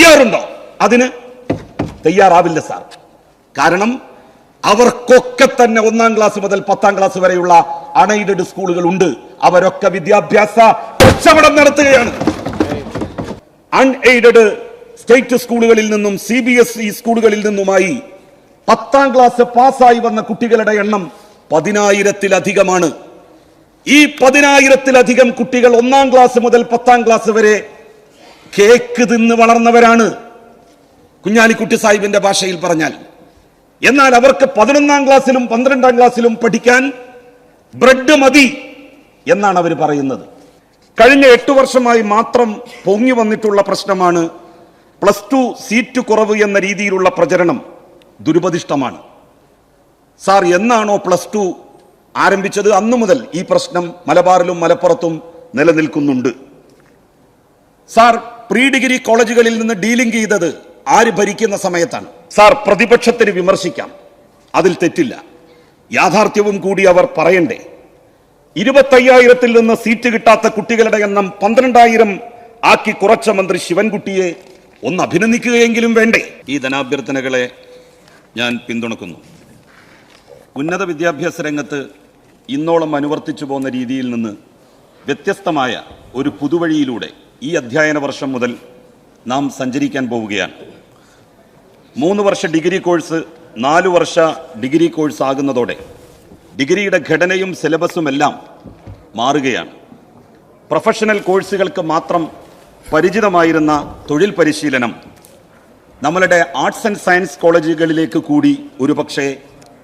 തയ്യാറുണ്ടോ? അതിന് തയ്യാറാവില്ല സാർ. കാരണം അവർക്കൊക്കെ തന്നെ ഒന്നാം ക്ലാസ് മുതൽ പത്താം ക്ലാസ് വരെയുള്ള അണൈഡഡ് സ്കൂളുകൾ ഉണ്ട്. അവരൊക്കെ വിദ്യാഭ്യാസ കച്ചവടം നടത്തുകയാണ്. അൺഎയ്ഡഡ് സ്റ്റേറ്റ് സ്കൂളുകളിൽ നിന്നും സി ബി എസ് ഇ സ്കൂളുകളിൽ നിന്നുമായി പത്താം ക്ലാസ് പാസ്സായി വന്ന കുട്ടികളുടെ എണ്ണം പതിനായിരത്തിലധികമാണ്. ഈ പതിനായിരത്തിലധികം കുട്ടികൾ ഒന്നാം ക്ലാസ് മുതൽ പത്താം ക്ലാസ് വരെ കേക്ക് തിന്ന് വളർന്നവരാണ് കുഞ്ഞാലിക്കുട്ടി സാഹിബിന്റെ ഭാഷയിൽ പറഞ്ഞാൽ. എന്നാൽ അവർക്ക് പതിനൊന്നാം ക്ലാസ്സിലും പന്ത്രണ്ടാം ക്ലാസ്സിലും പഠിക്കാൻ ബ്രെഡ് മതി എന്നാണ് അവർ പറയുന്നത്. കഴിഞ്ഞ എട്ട് വർഷമായി മാത്രം പൊങ്ങി വന്നിട്ടുള്ള പ്രശ്നമാണ് പ്ലസ് ടു സീറ്റ് കുറവ് എന്ന രീതിയിലുള്ള പ്രചരണം ദുരുപദിഷ്ടമാണ് സാർ എന്നാണോ പ്ലസ് ടു ആരംഭിച്ചത്? അന്നു മുതൽ ഈ പ്രശ്നം മലബാറിലും മലപ്പുറത്തും നിലനിൽക്കുന്നുണ്ട്. സാർ പ്രീ ഡിഗ്രി കോളേജുകളിൽ നിന്ന് ഡീലിംഗ് ചെയ്തത് ആര് ഭരിക്കുന്ന സമയത്താണ്. സാർ പ്രതിപക്ഷത്തിന് വിമർശിക്കാം. അതിൽ തെറ്റില്ല. യാഥാർത്ഥ്യവും കൂടി അവർ പറയണ്ടേ. ഇരുപത്തയ്യായിരത്തിൽ നിന്ന് സീറ്റ് കിട്ടാത്ത കുട്ടികളുടെ എണ്ണം പന്ത്രണ്ടായിരം ആക്കി കുറച്ച മന്ത്രി ശിവൻകുട്ടിയെ ഒന്ന് അഭിനന്ദിക്കുകയെങ്കിലും വേണ്ടേ? ഈ ധനാഭ്യർത്ഥനകളെ ഞാൻ പിന്തുണക്കുന്നു. ഉന്നത വിദ്യാഭ്യാസ രംഗത്ത് ഇന്നോളം അനുവർത്തിച്ചു പോകുന്ന രീതിയിൽ നിന്ന് വ്യത്യസ്തമായ ഒരു പുതുവഴിയിലൂടെ ഈ അധ്യയന വർഷം മുതൽ നാം സഞ്ചരിക്കാൻ പോവുകയാണ്. മൂന്ന് വർഷ ഡിഗ്രി കോഴ്സ് നാല് വർഷ ഡിഗ്രി കോഴ്സ് ആകുന്നതോടെ ഡിഗ്രിയുടെ ഘടനയും സിലബസും എല്ലാം മാറുകയാണ്. പ്രൊഫഷണൽ കോഴ്സുകൾക്ക് മാത്രം പരിചിതമായിരുന്ന തൊഴിൽ പരിശീലനം നമ്മളുടെ ആർട്സ് ആൻഡ് സയൻസ് കോളേജുകളിലേക്ക് കൂടി ഒരുപക്ഷെ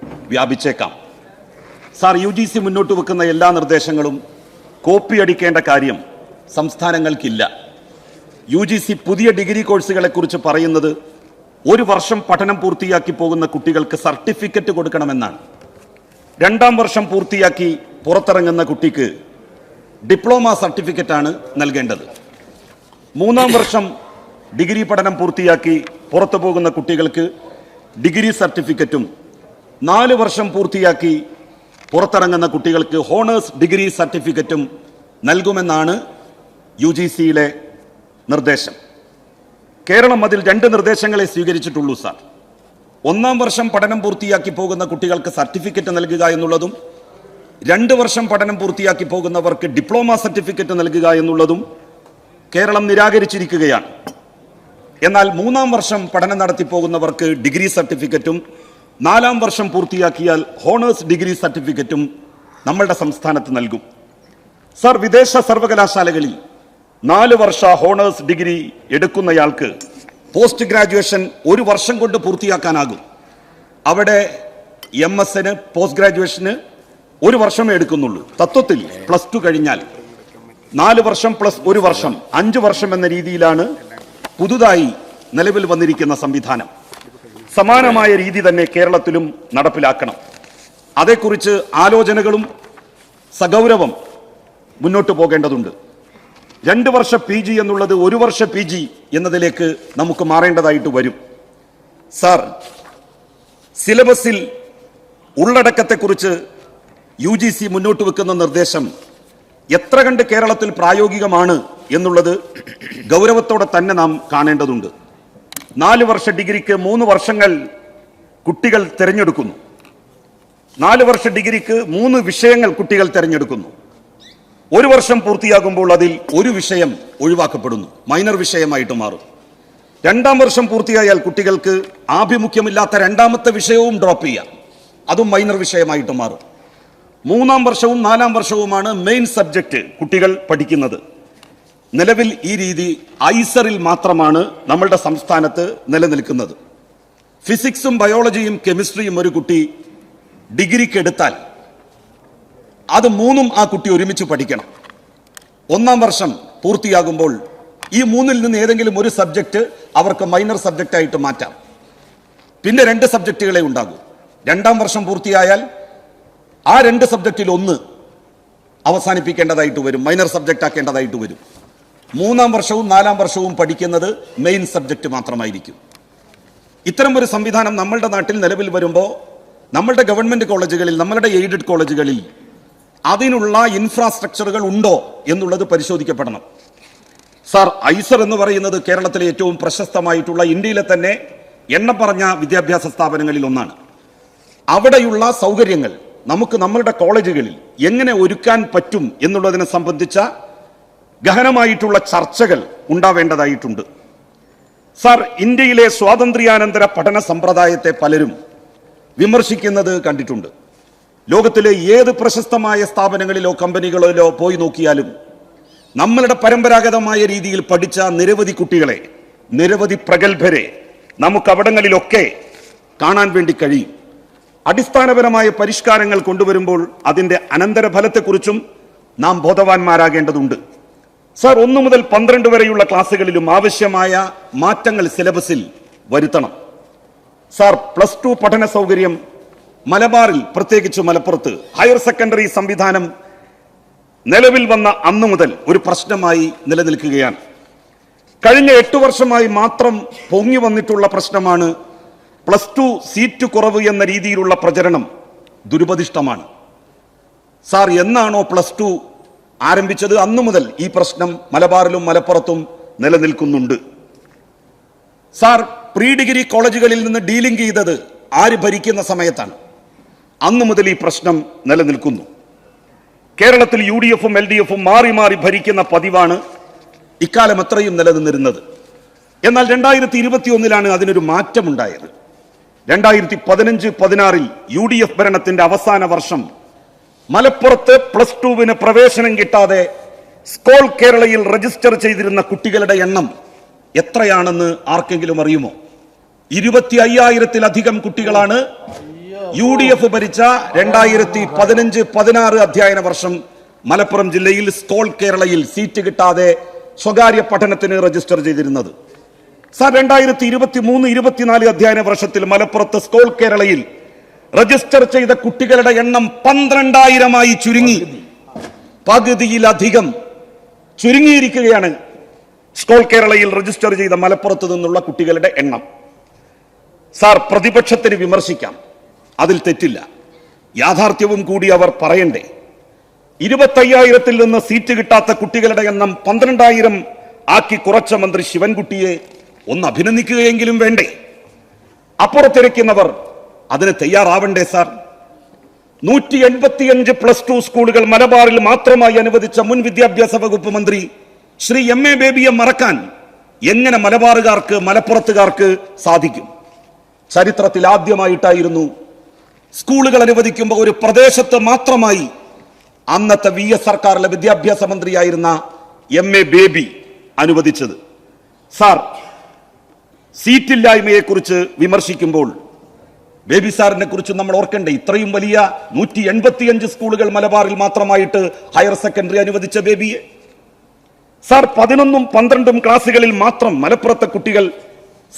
വ്യാപിച്ചേക്കാം. സാർ യു ജി സി മുന്നോട്ട് വെക്കുന്ന എല്ലാ നിർദ്ദേശങ്ങളും കോപ്പി അടിക്കേണ്ട കാര്യം സംസ്ഥാനങ്ങൾക്കില്ല. യു ജി സി പുതിയ ഡിഗ്രി കോഴ്സുകളെക്കുറിച്ച് പറയുന്നത് ഒരു വർഷം പഠനം പൂർത്തിയാക്കി പോകുന്ന കുട്ടികൾക്ക് സർട്ടിഫിക്കറ്റ് കൊടുക്കണമെന്നാണ്. രണ്ടാം വർഷം പൂർത്തിയാക്കി പുറത്തിറങ്ങുന്ന കുട്ടിക്ക് ഡിപ്ലോമ സർട്ടിഫിക്കറ്റാണ് നൽകേണ്ടത്. മൂന്നാം വർഷം ഡിഗ്രി പഠനം പൂർത്തിയാക്കി പുറത്തു പോകുന്ന കുട്ടികൾക്ക് ഡിഗ്രി സർട്ടിഫിക്കറ്റും നാല് വർഷം പൂർത്തിയാക്കി പുറത്തിറങ്ങുന്ന കുട്ടികൾക്ക് ഹോണേഴ്സ് ഡിഗ്രി സർട്ടിഫിക്കറ്റും നൽകുമെന്നാണ് യു ജി സിയിലെ നിർദ്ദേശം. കേരളം അതിൽ രണ്ട് നിർദ്ദേശങ്ങളെ സ്വീകരിച്ചിട്ടുള്ളൂ സാർ. ഒന്നാം വർഷം പഠനം പൂർത്തിയാക്കി പോകുന്ന കുട്ടികൾക്ക് സർട്ടിഫിക്കറ്റ് നൽകുക എന്നുള്ളതും രണ്ട് വർഷം പഠനം പൂർത്തിയാക്കി പോകുന്നവർക്ക് ഡിപ്ലോമ സർട്ടിഫിക്കറ്റ് നൽകുക എന്നുള്ളതും കേരളം നിരാകരിച്ചിരിക്കുകയാണ്. എന്നാൽ മൂന്നാം വർഷം പഠനം നടത്തി പോകുന്നവർക്ക് ഡിഗ്രി സർട്ടിഫിക്കറ്റും നാലാം വർഷം പൂർത്തിയാക്കിയാൽ ഹോണേഴ്സ് ഡിഗ്രി സർട്ടിഫിക്കറ്റും നമ്മളുടെ സംസ്ഥാനത്ത് നൽകും. സർ വിദേശ സർവകലാശാലകളിൽ നാല് വർഷ ഹോണേഴ്സ് ഡിഗ്രി എടുക്കുന്നയാൾക്ക് പോസ്റ്റ് ഗ്രാജുവേഷൻ ഒരു വർഷം കൊണ്ട് പൂർത്തിയാക്കാനാകും. അവിടെ എം എസിന് പോസ്റ്റ് ഗ്രാജുവേഷന് ഒരു വർഷമേ എടുക്കുന്നുള്ളൂ. തത്വത്തിൽ പ്ലസ് ടു കഴിഞ്ഞാൽ നാല് വർഷം പ്ലസ് ഒരു വർഷം അഞ്ച് വർഷം എന്ന രീതിയിലാണ് പുതുതായി നിലവിൽ വന്നിരിക്കുന്ന സംവിധാനം. സമാനമായ രീതി തന്നെ കേരളത്തിലും നടപ്പിലാക്കണം. അതേക്കുറിച്ച് ആലോചനകളും സഗൗരവം മുന്നോട്ട് പോകേണ്ടതുണ്ട്. രണ്ട് വർഷ പി ജി എന്നുള്ളത് ഒരു വർഷ പി ജി എന്നതിലേക്ക് നമുക്ക് മാറേണ്ടതായിട്ട് വരും. സാർ സിലബസിൽ ഉള്ളടക്കത്തെക്കുറിച്ച് യു ജി സി മുന്നോട്ട് വെക്കുന്ന നിർദ്ദേശം എത്ര കണ്ട് കേരളത്തിൽ പ്രായോഗികമാണ് എന്നുള്ളത് ഗൗരവത്തോടെ തന്നെ നാം കാണേണ്ടതുണ്ട്. നാല് വർഷ ഡിഗ്രിക്ക് മൂന്ന് വർഷങ്ങൾ കുട്ടികൾ തിരഞ്ഞെടുക്കുന്നു. നാല് വർഷ ഡിഗ്രിക്ക് മൂന്ന് വിഷയങ്ങൾ കുട്ടികൾ തിരഞ്ഞെടുക്കുന്നു. ഒരു വർഷം പൂർത്തിയാകുമ്പോൾ അതിൽ ഒരു വിഷയം ഒഴിവാക്കപ്പെടുന്നു. മൈനർ വിഷയമായിട്ട് മാറും. രണ്ടാം വർഷം പൂർത്തിയായാൽ കുട്ടികൾക്ക് ആഭിമുഖ്യമില്ലാത്ത രണ്ടാമത്തെ വിഷയവും ഡ്രോപ്പ് ചെയ്യാം. അതും മൈനർ വിഷയമായിട്ട് മാറും. മൂന്നാം വർഷവും നാലാം വർഷവുമാണ് മെയിൻ സബ്ജക്റ്റ് കുട്ടികൾ പഠിക്കുന്നത്. നിലവിൽ ഈ രീതി ഐസറിൽ മാത്രമാണ് നമ്മളുടെ സംസ്ഥാനത്ത് നിലനിൽക്കുന്നത്. ഫിസിക്സും ബയോളജിയും കെമിസ്ട്രിയും ഒരു കുട്ടി ഡിഗ്രിക്ക് എടുത്താൽ അത് മൂന്നും ആ കുട്ടി ഒരുമിച്ച് പഠിക്കണം. ഒന്നാം വർഷം പൂർത്തിയാകുമ്പോൾ ഈ മൂന്നിൽ നിന്ന് ഏതെങ്കിലും ഒരു സബ്ജക്റ്റ് അവർക്ക് മൈനർ സബ്ജക്റ്റായിട്ട് മാറ്റാം. പിന്നെ രണ്ട് സബ്ജക്റ്റുകളെ ഉണ്ടാകൂ. രണ്ടാം വർഷം പൂർത്തിയായാൽ ആ രണ്ട് സബ്ജക്റ്റിൽ ഒന്ന് അവസാനിപ്പിക്കേണ്ടതായിട്ട് വരും. മൈനർ സബ്ജക്റ്റ് ആക്കേണ്ടതായിട്ട് വരും. മൂന്നാം വർഷവും നാലാം വർഷവും പഠിക്കുന്നത് മെയിൻ സബ്ജക്റ്റ് മാത്രമായിരിക്കും. ഇത്തരം ഒരു സംവിധാനം നമ്മളുടെ നാട്ടിൽ നിലവിൽ വരുമ്പോൾ നമ്മളുടെ ഗവൺമെന്റ് കോളേജുകളിൽ നമ്മളുടെ എയ്ഡഡ് കോളേജുകളിൽ അതിനുള്ള ഇൻഫ്രാസ്ട്രക്ചറുകൾ ഉണ്ടോ എന്നുള്ളത് പരിശോധിക്കപ്പെടണം. സാർ ഐസർ എന്ന് പറയുന്നത് കേരളത്തിലെ ഏറ്റവും പ്രശസ്തമായിട്ടുള്ള ഇന്ത്യയിലെ തന്നെ എണ്ണം പറഞ്ഞ വിദ്യാഭ്യാസ സ്ഥാപനങ്ങളിൽ ഒന്നാണ്. അവിടെയുള്ള സൗകര്യങ്ങൾ നമുക്ക് നമ്മളുടെ കോളേജുകളിൽ എങ്ങനെ ഒരുക്കാൻ പറ്റും എന്നുള്ളതിനെ സംബന്ധിച്ച ഗഹനമായിട്ടുള്ള ചർച്ചകൾ ഉണ്ടാവേണ്ടതായിട്ടുണ്ട്. സാർ ഇന്ത്യയിലെ സ്വാതന്ത്ര്യാനന്തര പഠന സമ്പ്രദായത്തെ പലരും വിമർശിക്കുന്നത് കണ്ടിട്ടുണ്ട്. ലോകത്തിലെ ഏത് പ്രശസ്തമായ സ്ഥാപനങ്ങളിലോ കമ്പനികളിലോ പോയി നോക്കിയാലും നമ്മളുടെ പരമ്പരാഗതമായ രീതിയിൽ പഠിച്ച നിരവധി കുട്ടികളെ നിരവധി പ്രഗത്ഭരെ നമുക്ക് അവിടങ്ങളിലൊക്കെ കാണാൻ വേണ്ടി കഴിയും. അടിസ്ഥാനപരമായ പരിഷ്കാരങ്ങൾ കൊണ്ടുവരുമ്പോൾ അതിന്റെ അനന്തരഫലത്തെക്കുറിച്ചും നാം ബോധവാന്മാരാകേണ്ടതുണ്ട്. സാർ ഒന്നു മുതൽ പന്ത്രണ്ട് വരെയുള്ള ക്ലാസ്സുകളിലും ആവശ്യമായ മാറ്റങ്ങൾ സിലബസിൽ വരുത്തണം. സാർ പ്ലസ് ടു പഠന സൗകര്യം മലബാറിൽ പ്രത്യേകിച്ച് മലപ്പുറത്ത് ഹയർ സെക്കൻഡറി സംവിധാനം നിലവിൽ വന്ന അന്നു മുതൽ ഒരു പ്രശ്നമായി നിലനിൽക്കുകയാണ്. കഴിഞ്ഞ എട്ട് വർഷമായി മാത്രം പൊങ്ങി വന്നിട്ടുള്ള പ്രശ്നമാണ് പ്ലസ് ടു സീറ്റ് കുറവ് എന്ന രീതിയിലുള്ള പ്രചരണം ദുരുപദിഷ്ടമാണ്. സാർ എന്നാണോ പ്ലസ് ടു ആരംഭിച്ചത്? അന്നു മുതൽ ഈ പ്രശ്നം മലബാറിലും മലപ്പുറത്തും നിലനിൽക്കുന്നുണ്ട്. സാർ പ്രീ ഡിഗ്രി കോളേജുകളിൽ നിന്ന് ഡീലിംഗ് ചെയ്തത് ആര് ഭരിക്കുന്ന സമയത്താണ്? അന്നു മുതൽ ഈ പ്രശ്നം നിലനിൽക്കുന്നു. കേരളത്തിൽ യു ഡി എഫും എൽ ഡി എഫും മാറി മാറി ഭരിക്കുന്ന പതിവാണ് ഇക്കാലം അത്രയും നിലനിന്നിരുന്നത്. എന്നാൽ രണ്ടായിരത്തി ഇരുപത്തി ഒന്നിലാണ് അതിനൊരു മാറ്റമുണ്ടായത്. രണ്ടായിരത്തി പതിനഞ്ച് പതിനാറിൽ യു ഡി എഫ് ഭരണത്തിന്റെ അവസാന വർഷം മലപ്പുറത്ത് പ്ലസ് ടുവിന് പ്രവേശനം കിട്ടാതെ സ്കോൾ കേരളയിൽ രജിസ്റ്റർ ചെയ്തിരുന്ന കുട്ടികളുടെ എണ്ണം എത്രയാണെന്ന് ആർക്കെങ്കിലും അറിയുമോ? ഇരുപത്തി അയ്യായിരത്തിലധികം കുട്ടികളാണ് യു ഡി എഫ് ഭരിച്ച രണ്ടായിരത്തി പതിനഞ്ച് പതിനാറ് അധ്യയന വർഷം മലപ്പുറം ജില്ലയിൽ സ്കോൾ കേരളയിൽ സീറ്റ് കിട്ടാതെ സ്വകാര്യ പഠനത്തിന് രജിസ്റ്റർ ചെയ്തിരുന്നത്. സർ രണ്ടായിരത്തി ഇരുപത്തി മൂന്ന് ഇരുപത്തിനാല് അധ്യയന വർഷത്തിൽ മലപ്പുറത്ത് സ്കോൾ കേരളയിൽ രജിസ്റ്റർ ചെയ്ത കുട്ടികളുടെ എണ്ണം പന്ത്രണ്ടായിരമായി ചുരുങ്ങി. പകുതിയിലധികം ചുരുങ്ങിയിരിക്കുകയാണ് സ്കോൾ കേരളയിൽ രജിസ്റ്റർ ചെയ്ത മലപ്പുറത്ത് നിന്നുള്ള കുട്ടികളുടെ എണ്ണം. സാർ പ്രതിപക്ഷത്തിന് വിമർശിക്കാം. അതിൽ തെറ്റില്ല. യാഥാർത്ഥ്യവും കൂടി അവർ പറയണ്ടേ. ഇരുപത്തയ്യായിരത്തിൽ നിന്ന് സീറ്റ് കിട്ടാത്ത കുട്ടികളുടെ എണ്ണം പന്ത്രണ്ടായിരം ആക്കി കുറച്ച മന്ത്രി ശിവൻകുട്ടിയെ ഒന്ന് അഭിനന്ദിക്കുകയെങ്കിലും വേണ്ടേ? അപ്പുറത്തിരിക്കുന്നവർ അതിന് തയ്യാറാവണ്ടേ സാർ? നൂറ്റി എൺപത്തിയഞ്ച് പ്ലസ് ടു സ്കൂളുകൾ മലബാറിൽ മാത്രമായി അനുവദിച്ച മുൻ വിദ്യാഭ്യാസ വകുപ്പ് മന്ത്രി ശ്രീ എം എ ബേബിയെ മറക്കാൻ എങ്ങനെ മലബാറുകാർക്ക് മലപ്പുറത്തുകാർക്ക് സാധിക്കും? ചരിത്രത്തിൽ ആദ്യമായിട്ടായിരുന്നു സ്കൂളുകൾ അനുവദിക്കുമ്പോൾ ഒരു പ്രദേശത്ത് മാത്രമായി അന്നത്തെ വി എസ് സർക്കാരിലെ വിദ്യാഭ്യാസ മന്ത്രിയായിരുന്ന എം എ ബേബി അനുവദിച്ചത്. സാർ സീറ്റില്ലായ്മയെക്കുറിച്ച് വിമർശിക്കുമ്പോൾ ബേബി സാറിനെ കുറിച്ച് നമ്മൾ ഓർക്കണ്ടേ? ഇത്രയും വലിയ നൂറ്റി എൺപത്തിയഞ്ച് സ്കൂളുകൾ മലബാറിൽ മാത്രമായിട്ട് ഹയർ സെക്കൻഡറി അനുവദിച്ച ബേബിയെ. സാർ പതിനൊന്നും പന്ത്രണ്ടും ക്ലാസ്സുകളിൽ മാത്രം മലപ്പുറത്തെ കുട്ടികൾ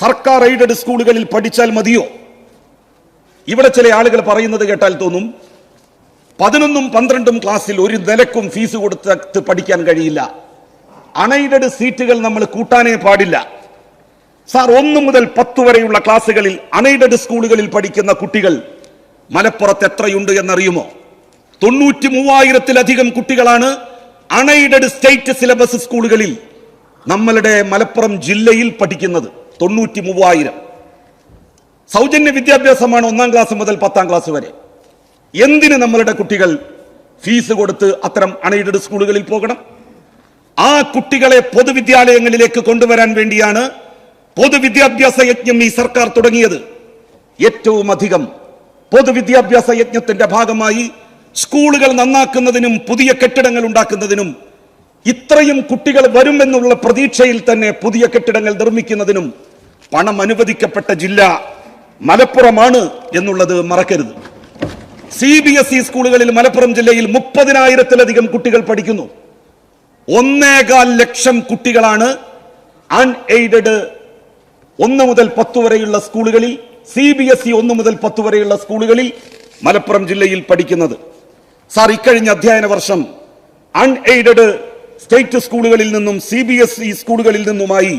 സർക്കാർ എയ്ഡഡ് സ്കൂളുകളിൽ പഠിച്ചാൽ മതിയോ? ഇവിടെ ചില ആളുകൾ പറയുന്നത് കേട്ടാൽ തോന്നും പതിനൊന്നും പന്ത്രണ്ടും ക്ലാസ്സിൽ ഒരു നിലക്കും ഫീസ് കൊടുത്ത് പഠിക്കാൻ കഴിയില്ല. അണൈഡഡ് സീറ്റുകൾ നമ്മൾ കൂട്ടാനേ പാടില്ല. സാർ ഒന്ന് മുതൽ പത്ത് വരെയുള്ള ക്ലാസ്സുകളിൽ അണൈഡഡ് സ്കൂളുകളിൽ പഠിക്കുന്ന കുട്ടികൾ മലപ്പുറത്ത് എത്രയുണ്ട് എന്നറിയുമോ? തൊണ്ണൂറ്റി മൂവായിരത്തിലധികം കുട്ടികളാണ് അണൈഡഡ് സ്റ്റേറ്റ് സിലബസ് സ്കൂളുകളിൽ നമ്മളുടെ മലപ്പുറം ജില്ലയിൽ പഠിക്കുന്നത്. തൊണ്ണൂറ്റി മൂവായിരം സൗജന്യ വിദ്യാഭ്യാസമാണ് ഒന്നാം ക്ലാസ് മുതൽ പത്താം ക്ലാസ് വരെ. എന്തിന് നമ്മളുടെ കുട്ടികൾ ഫീസ് കൊടുത്ത് അത്തരം അൺഎയ്ഡഡ് സ്കൂളുകളിൽ പോകണം? ആ കുട്ടികളെ പൊതുവിദ്യാലയങ്ങളിലേക്ക് കൊണ്ടുവരാൻ വേണ്ടിയാണ് പൊതുവിദ്യാഭ്യാസ യജ്ഞം ഈ സർക്കാർ തുടങ്ങിയത്. ഏറ്റവും അധികം പൊതുവിദ്യാഭ്യാസ യജ്ഞത്തിന്റെ ഭാഗമായി സ്കൂളുകൾ നന്നാക്കുന്നതിനും പുതിയ കെട്ടിടങ്ങൾ ഉണ്ടാക്കുന്നതിനും ഇത്രയും കുട്ടികൾ വരുമെന്നുള്ള പ്രതീക്ഷയിൽ തന്നെ പുതിയ കെട്ടിടങ്ങൾ നിർമ്മിക്കുന്നതിനും പണം അനുവദിക്കപ്പെട്ട ജില്ല മലപ്പുറമാണ് എന്നുള്ളത് മറക്കരുത്. സി ബി എസ് ഇ സ്കൂളുകളിൽ മലപ്പുറം ജില്ലയിൽ മുപ്പതിനായിരത്തിലധികം കുട്ടികൾ പഠിക്കുന്നു. ഒന്നേകാൽ ലക്ഷം കുട്ടികളാണ് അൺഎയ്ഡഡ് ഒന്ന് മുതൽ പത്ത് വരെയുള്ള സ്കൂളുകളിൽ സി ബി എസ് ഇ ഒന്ന് മുതൽ പത്ത് വരെയുള്ള സ്കൂളുകളിൽ മലപ്പുറം ജില്ലയിൽ പഠിക്കുന്നത്. സാർ ഇക്കഴിഞ്ഞ അധ്യയന വർഷം അൺഎയ്ഡഡ് സ്റ്റേറ്റ് സ്കൂളുകളിൽ നിന്നും സി ബി എസ് ഇ സ്കൂളുകളിൽ നിന്നുമായി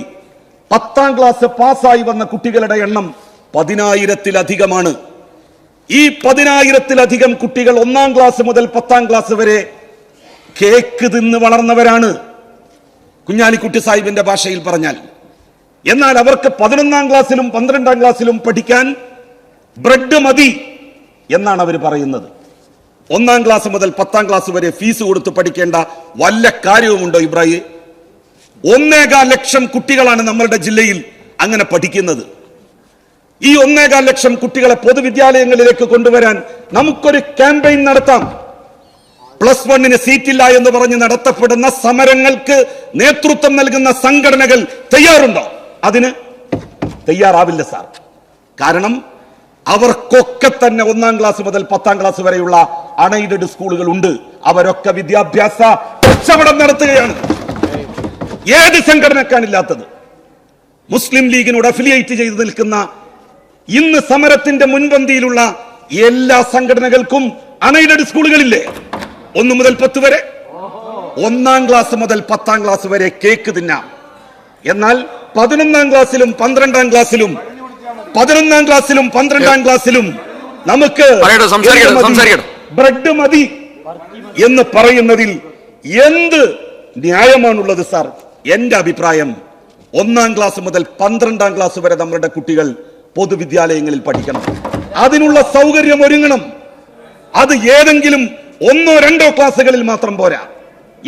പത്താം ക്ലാസ് പാസ്സായി വന്ന കുട്ടികളുടെ എണ്ണം പതിനായിരത്തിലധികമാണ്. ഈ പതിനായിരത്തിലധികം കുട്ടികൾ ഒന്നാം ക്ലാസ് മുതൽ പത്താം ക്ലാസ് വരെ കേക്ക് തിന്ന് വളർന്നവരാണ്. കുഞ്ഞാലിക്കുട്ടി സാഹിബിന്റെ ഭാഷയിൽ പറഞ്ഞാൽ. എന്നാൽ അവർക്ക് പതിനൊന്നാം ക്ലാസ്സിലും പന്ത്രണ്ടാം ക്ലാസ്സിലും പഠിക്കാൻ ബ്രെഡ് മതി എന്നാണ് അവർ പറയുന്നത്. ഒന്നാം ക്ലാസ് മുതൽ പത്താം ക്ലാസ് വരെ ഫീസ് കൊടുത്ത് പഠിക്കേണ്ട വല്ല കാര്യവുമുണ്ടോ ഇബ്രാഹിം? ഒന്നേകാൽ ലക്ഷം കുട്ടികളാണ് നമ്മളുടെ ജില്ലയിൽ അങ്ങനെ പഠിക്കുന്നത്. ഈ ഒന്നേകാൽ ലക്ഷം കുട്ടികളെ പൊതുവിദ്യാലയങ്ങളിലേക്ക് കൊണ്ടുവരാൻ നമുക്കൊരു ക്യാമ്പയിൻ നടത്താം. പ്ലസ് വണ്ണിന് സീറ്റില്ല എന്ന് പറഞ്ഞ് നടത്തപ്പെടുന്ന സമരങ്ങൾക്ക് നേതൃത്വം നൽകുന്ന സംഘടനകൾ തയ്യാറുണ്ടോ? അതിന് തയ്യാറാവില്ല സാർ. കാരണം അവർക്കൊക്കെ തന്നെ ഒന്നാം ക്ലാസ് മുതൽ പത്താം ക്ലാസ് വരെയുള്ള അണൈഡഡ് സ്കൂളുകൾ ഉണ്ട് അവരൊക്കെ വിദ്യാഭ്യാസ കച്ചവടം നടത്തുകയാണ്. ഏത് സംഘടനക്കാണില്ലാത്തത്? മുസ്ലിം ലീഗിനോട് അഫിലിയേറ്റ് ചെയ്ത് നിൽക്കുന്ന ഇന്ന് സമരത്തിന്റെ മുൻപന്തിയിലുള്ള എല്ലാ സംഘടനകൾക്കും അൺഎയ്ഡഡ് സ്കൂളുകളില്ലേ? ഒന്നു മുതൽ പത്ത് വരെ. ഒന്നാം ക്ലാസ് മുതൽ പത്താം ക്ലാസ് വരെ കേക്ക് തിന്നാം. എന്നാൽ പതിനൊന്നാം ക്ലാസ്സിലും പന്ത്രണ്ടാം ക്ലാസ്സിലും പതിനൊന്നാം ക്ലാസ്സിലും പന്ത്രണ്ടാം ക്ലാസ്സിലും നമുക്ക്? ബ്രെഡ് മതി എന്ന് പറയുന്നതിൽ എന്ത് ന്യായമാണുള്ളത് സാർ? എന്റെ അഭിപ്രായം ഒന്നാം ക്ലാസ് മുതൽ പന്ത്രണ്ടാം ക്ലാസ് വരെ നമ്മളുടെ കുട്ടികൾ പൊതുവിദ്യാലയങ്ങളിൽ പഠിക്കണം. അതിനുള്ള സൗകര്യം ഒരുങ്ങണം. അത് ഏതെങ്കിലും ഒന്നോ രണ്ടോ ക്ലാസ്സുകളിൽ മാത്രം പോരാ.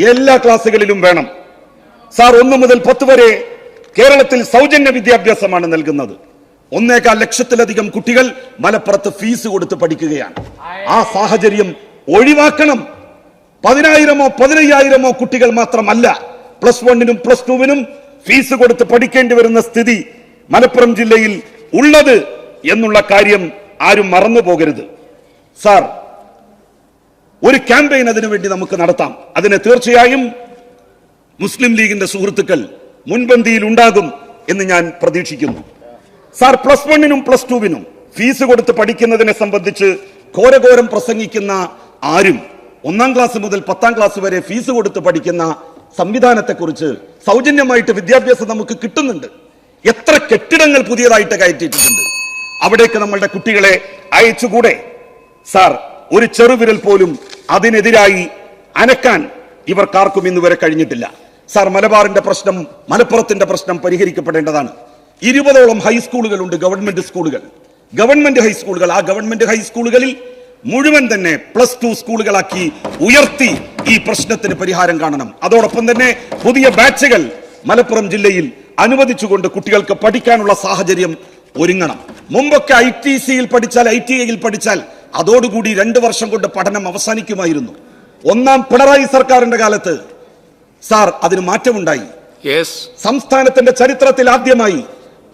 എല്ലാ ക്ലാസ്സുകളിലും വേണം. സാർ ഒന്ന് മുതൽ പത്ത് വരെ കേരളത്തിൽ സൗജന്യ വിദ്യാഭ്യാസമാണ് നൽകുന്നത്. ഒന്നേക്കാൽ ലക്ഷത്തിലധികം കുട്ടികൾ മലപ്പുറത്ത് ഫീസ് കൊടുത്ത് പഠിക്കുകയാണ്. ആ സാഹചര്യം ഒഴിവാക്കണം. പതിനായിരമോ പതിനയ്യായിരമോ കുട്ടികൾ മാത്രമല്ല പ്ലസ് വണ്ണിനും പ്ലസ് ടുവിനും ഫീസ് കൊടുത്ത് പഠിക്കേണ്ടി വരുന്ന സ്ഥിതി മലപ്പുറം ജില്ലയിൽ ഉള്ളത് എന്നുള്ള കാര്യം ആരും മറന്നു പോകരുത്. സാർ ഒരു ക്യാമ്പയിൻ അതിനു വേണ്ടി നമുക്ക് നടത്താം. അതിന് തീർച്ചയായും മുസ്ലിം ലീഗിന്റെ സുഹൃത്തുക്കൾ മുൻപന്തിയിൽ ഉണ്ടാകും എന്ന് ഞാൻ പ്രതീക്ഷിക്കുന്നു. സാർ പ്ലസ് വണ്ണിനും പ്ലസ് ടുവിനും ഫീസ് കൊടുത്ത് പഠിക്കുന്നതിനെ സംബന്ധിച്ച് ഘോരഘോരം പ്രസംഗിക്കുന്ന ആരും ഒന്നാം ക്ലാസ് മുതൽ പത്താം ക്ലാസ് വരെ ഫീസ് കൊടുത്ത് പഠിക്കുന്ന സംവിധാനത്തെക്കുറിച്ച് സൗജന്യമായിട്ട് വിദ്യാഭ്യാസം നമുക്ക് കിട്ടുന്നുണ്ട്. എത്ര കെട്ടിടങ്ങൾ പുതിയതായിട്ട് കയറ്റിയിട്ടുണ്ട്. അവിടേക്ക് നമ്മളുടെ കുട്ടികളെ അയച്ചുകൂടെ? സാർ ഒരു ചെറുവിരൽ പോലും അതിനെതിരായി അനക്കാൻ ഇവർക്കാർക്കും ഇന്ന് വരെ കഴിഞ്ഞിട്ടില്ല. സാർ മലബാറിന്റെ പ്രശ്നം മലപ്പുറത്തിന്റെ പ്രശ്നം പരിഹരിക്കപ്പെടേണ്ടതാണ്. ഇരുപതോളം ഹൈസ്കൂളുകളുണ്ട് ഗവൺമെന്റ് സ്കൂളുകൾ. ഗവൺമെന്റ് ഹൈസ്കൂളുകൾ ആ ഗവൺമെന്റ് ഹൈസ്കൂളുകളിൽ മുഴുവൻ തന്നെ പ്ലസ് ടു സ്കൂളുകളാക്കി ഉയർത്തി ഈ പ്രശ്നത്തിന് പരിഹാരം കാണണം. അതോടൊപ്പം തന്നെ പുതിയ ബാച്ചുകൾ മലപ്പുറം ജില്ലയിൽ അനുവദിച്ചുകൊണ്ട് കുട്ടികൾക്ക് പഠിക്കാനുള്ള സാഹചര്യം ഒരുങ്ങണം. മുമ്പൊക്കെ ഐ ടി സിയിൽ പഠിച്ചാൽ ഐ ടി ഐയിൽ പഠിച്ചാൽ അതോടുകൂടി രണ്ടു വർഷം കൊണ്ട് പഠനം അവസാനിക്കുമായിരുന്നു. ഒന്നാം പിണറായി സർക്കാരിന്റെ കാലത്ത് സാർ അതിന് മാറ്റമുണ്ടായി. സംസ്ഥാനത്തിന്റെ ചരിത്രത്തിൽ ആദ്യമായി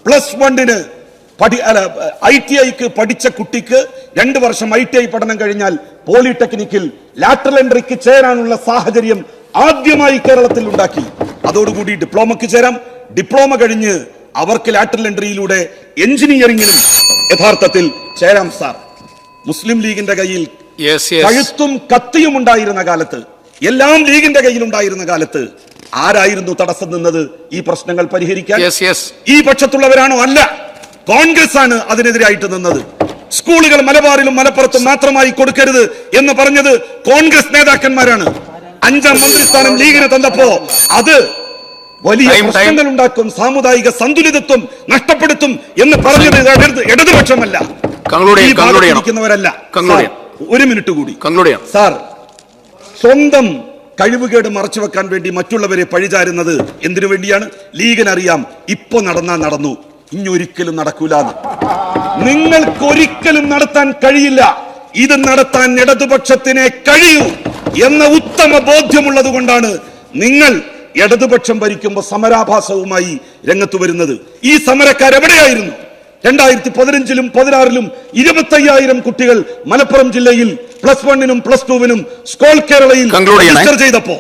പ്ലസ് വണ്ണിന് പഠി ഐ ടി ഐക്ക് പഠിച്ച കുട്ടിക്ക് രണ്ട് വർഷം ഐ ടി ഐ പഠനം കഴിഞ്ഞാൽ പോളിടെക്നിക്കിൽ ലാറ്ററൽ എൻട്രിക്ക് ചേരാനുള്ള സാഹചര്യം ആദ്യമായി കേരളത്തിൽ ഉണ്ടാക്കി. അതോടുകൂടി ഡിപ്ലോമക്ക് ചേരാം. ഡിപ്ലോമ കഴിഞ്ഞ് അവർക്ക് ലാറ്ററൽ എൻട്രിയിലൂടെ എഞ്ചിനീയറിംഗിലും യഥാർത്ഥത്തിൽ ചേരാം സാർ മുസ്ലിം ലീഗിന്റെ കയ്യിൽ കഴുത്തും കത്തിയും ഉണ്ടായിരുന്ന കാലത്ത് എല്ലാം ലീഗിന്റെ കയ്യിൽ ഉണ്ടായിരുന്ന കാലത്ത് ആരായിരുന്നു തടസ്സം നിന്നത്? ഈ പ്രശ്നങ്ങൾ പരിഹരിക്കാൻ ഈ പക്ഷത്തുള്ളവരാണോ അല്ല കോൺഗ്രസ് ആണ് അതിനെതിരായിട്ട് നിന്നത്. സ്കൂളുകൾ മലബാറിലും മലപ്പുറത്തും മാത്രമായി കൊടുക്കരുത് എന്ന് പറഞ്ഞത് കോൺഗ്രസ് നേതാക്കന്മാരാണ്. അഞ്ചാം മന്ത്രിസ്ഥാനം ലീഗിന് തന്നപ്പോ അത് വലിയ. പ്രശ്നങ്ങൾ ഉണ്ടാക്കും സാമുദായിക സന്തുലിതത്വം നഷ്ടപ്പെടുത്തും എന്ന് പറഞ്ഞത് ഇടത് ഇടതുപക്ഷമല്ല. ഒരു മിനിറ്റ് കൂടി. സാർ സ്വന്തം കഴിവുകേട് മറച്ചു വെക്കാൻ വേണ്ടി മറ്റുള്ളവരെ പഴിചാരുന്നത് എന്തിനു വേണ്ടിയാണ്? ലീഗിനറിയാം ഇപ്പൊ നടന്നാ നടന്നു. ഇനിയൊരിക്കലും ഒരിക്കലും നിങ്ങൾക്ക് നിങ്ങൾക്കൊരിക്കലും നടത്താൻ കഴിയില്ല. ഇത് നടത്താൻ ഇടതുപക്ഷത്തിനെ കഴിയൂ എന്ന ഉത്തമ ബോധ്യമുള്ളത് കൊണ്ടാണ് നിങ്ങൾ ഇടതുപക്ഷം ഭരിക്കുമ്പോൾ സമരാഭാസവുമായി രംഗത്ത് വരുന്നത്. ഈ സമരക്കാർ എവിടെയായിരുന്നു? രണ്ടായിരത്തി പതിനഞ്ചിലും പതിനാറിലും ഇരുപത്തയ്യായിരം കുട്ടികൾ മലപ്പുറം ജില്ലയിൽ പ്ലസ് വണ്ണിനും പ്ലസ് ടുവിനും സ്കോൾ കേരളയിൽ. രജിസ്റ്റർ ചെയ്തപ്പോ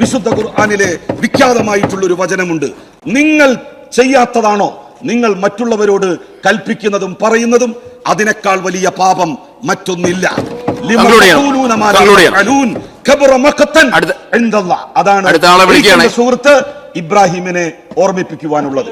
വിശുദ്ധ ഖുർആനിലെ വിഖ്യാതമായിട്ടുള്ള ഒരു വചനമുണ്ട്. നിങ്ങൾ ചെയ്യാത്തതാണോ? നിങ്ങൾ മറ്റുള്ളവരോട് കൽപ്പിക്കുന്നതും പറയുന്നതും അതിനേക്കാൾ വലിയ പാപം മറ്റൊന്നില്ല. അതാണ്. സുഹൃത്ത് ഇബ്രാഹിമിനെ ഓർമ്മിപ്പിക്കുവാനുള്ളത്.